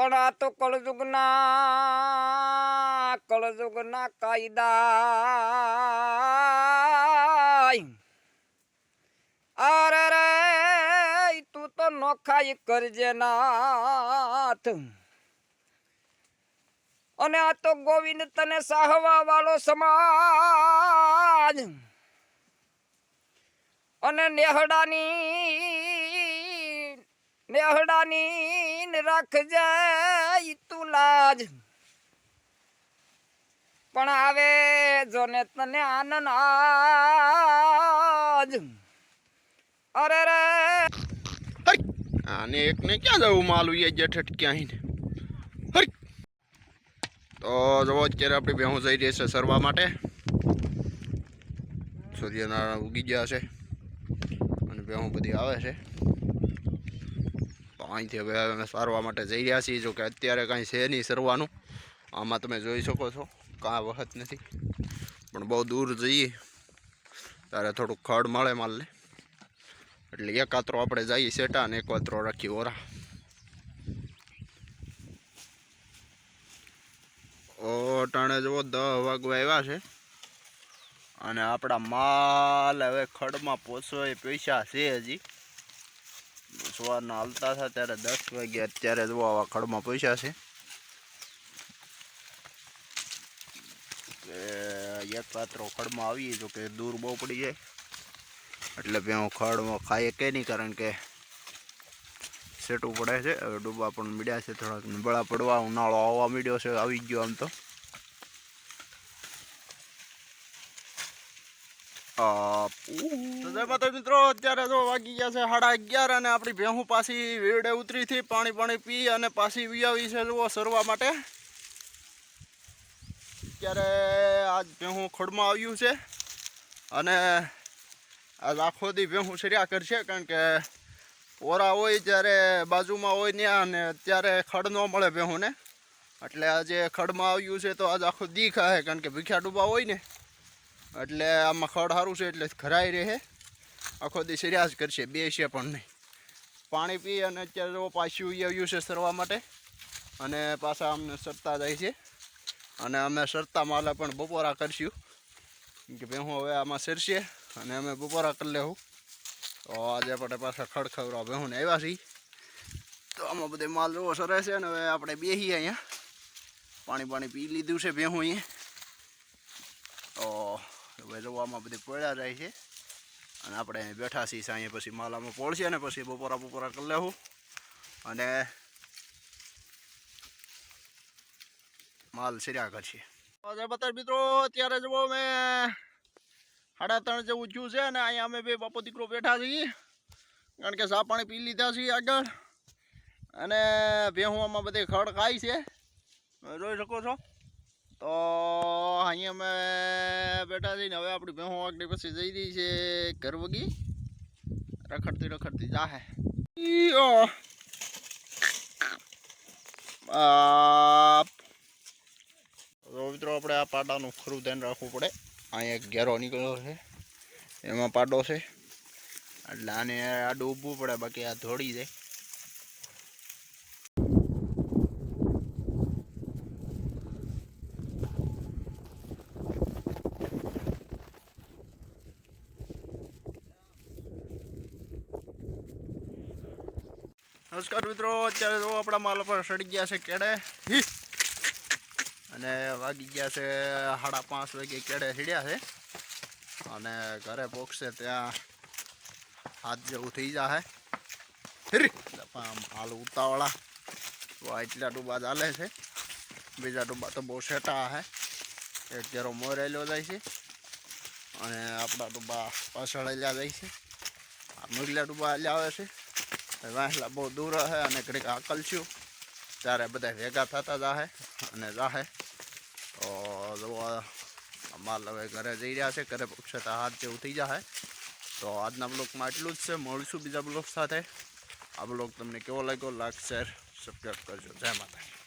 પણ આ તો કળજુગના કળજુગના કાયદા અરે રે, તું તો નોખાઈ કરજે નાથ. અને આ તો ગોવિંદ તને સાહવા વાળો સમાજ. અને નેહડાની નેહડાની ને રાખજે તું લાજ. પણ આવે જો ને તને આનંદ આજ. અરે રે. આને એકને ક્યાં જવું માલું એ જેઠ ક્યાંય હરી. તો જવો અત્યારે આપણે ભેહું જઈ રહી છે સરવા માટે. સૂર્યનારાયણ ઉગી ગયા છે. અને ભેહું બધી આવે છે. અહીંથી હવે અમે સારવા માટે જઈ રહ્યા છીએ જો કે અત્યારે કાંઈ છે નહીં સરવાનું. આમાં તમે જોઈ શકો છો કાંઈ વખત નથી. પણ બહુ દૂર જઈએ ત્યારે થોડુંક ખડ મળે માલને. એટલે એક કાતરો આપણે જઈએ સેટા અને એક કાતરો રાખી ઓરા. ટાણે જુઓ, દહ વાગવા આવ્યા છે. અને આપણા માલ હવે ખડમાં પોસો પૈસા છે હજી. સવારના હાલતા હતા ત્યારે દસ વાગ્યા અત્યારે જો આવા ખડમાં પૈસા છે. કાતરો ખડમાં આવીએ જો કે દૂર બહુ પડી જાય. એટલે બે હું ખડમાં ખાઈએ કે નહીં કારણ કે સેટું પડે છે. હવે ડૂબા પણ મીડ્યા છે, થોડાક નબળા પડવા ઉનાળો આવવા મીડ્યો છે, આવી ગયો આમ તો આ પૂ. તો જય માતા મિત્રો, અત્યારે જો વાગી ગયા છે સાડા અગિયાર અને આપણી ભેહું પાછી વેડે ઉતરી પાણી પાણી પી અને પાછી વિયાવી છે સરવા માટે. અત્યારે આજ ભેહું ખડમાં આવ્યું છે અને આજ આખો દી ભેહું સર્યા કરશે, કારણ કે ઓરા હોય ત્યારે બાજુમાં હોય ત્યાં અને અત્યારે ખડ ન મળે ભેહુંને. એટલે આજે ખડમાં આવ્યું છે તો આજ આખો દી ખાય, કારણ કે ભીખ્યા ડૂબા હોય ને. એટલે આમાં ખડ સારું છે એટલે ખરાઈ રહે. આખો દિવસ રિયાઝ કરશે બે પણ નહીં. પાણી પી અને અત્યારે પાછું આવ્યું છે સરવા માટે. અને પાછા અમને સરતા જાય છે. અને અમે સરતા માલે પણ બપોરા કરશું. કે ભેહું હવે આમાં સરશે અને અમે બપોરા કરી લેવું તો આજે આપણે પાછા ખડ ખવડાવ ભેહુંને આવ્યા છીએ. તો આમાં બધે માલ જોવો સરસ છે ને હવે આપણે બેસીએ અહીંયા. પાણી પાણી પી લીધું છે ભેહું અહીંયા. તો હવે જોવામાં બધી પડ્યા જાય છે. અને આપણે અહીં બેઠા છીએ અહીંયા પછી માલ આમાં પોળશે અને પછી બપોરા બપોરા કરી લેવું અને માલ સિર્યા કરશે. બતાવ મિત્રો, અત્યારે જુઓ મેં સાડા ત્રણ જેવું થયું છે અને અહીંયા અમે બે બાપો દીકરો બેઠા છીએ. કારણ કે સા પાણી પી લીધા છીએ આગળ. અને ભેહું આમાં બધી ખડ ખાય છે. જોઈ શકો છો. તો અહીંયા અમે બેઠા છીએ ને હવે આપણી ભેહું આગળ પછી જઈ રહી છે ઘર વગી. રખડતી રખડતી જાહે. મિત્રો આપણે આ પાડાનું ખરું ધ્યાન રાખવું પડે. અહીંયા ઘેરો નીકળ્યો છે. એમાં પાડો છે. એટલે આને આડું ઊભવું પડે, બાકી આ ધોળી જાય નમસ્કાર મિત્રો, અત્યારે જો આપણા માલ પર સડી ગયા છે કેડે. અને વાગી ગયા છે સાડા પાંચ વાગે કેડે સીડ્યા છે. અને ઘરે પહોંચશે ત્યાં હાથ જેવું થઈ જશે આમ હાલ ઉતાવળા. તો એટલા ડૂબા ચાલે છે. બીજા ડૂબા તો બહુ સેટા હે. એક ઘેરો મોરેલો જાય છે. અને આપણા ડૂબા પાછળ જાય છે. આ મુગલા ડૂબા આવે છે. વાંસલા બહુ દૂર હે અને ઘડીક આકલશું ત્યારે બધા ભેગા થતા જાહે અને જાહે. તો માલ હવે ઘરે જઈ રહ્યા છે, ઘરે પક્ષતા હાથ જેવું થઈ જશે તો આજના બ્લોગમાં એટલું જ છે. મળશું બીજા બ્લોગ સાથે. આ બ્લોગ તમને કેવો લાગ્યો લાઈક શેર સબસ્ક્રાઈબ કરજો. જય માતા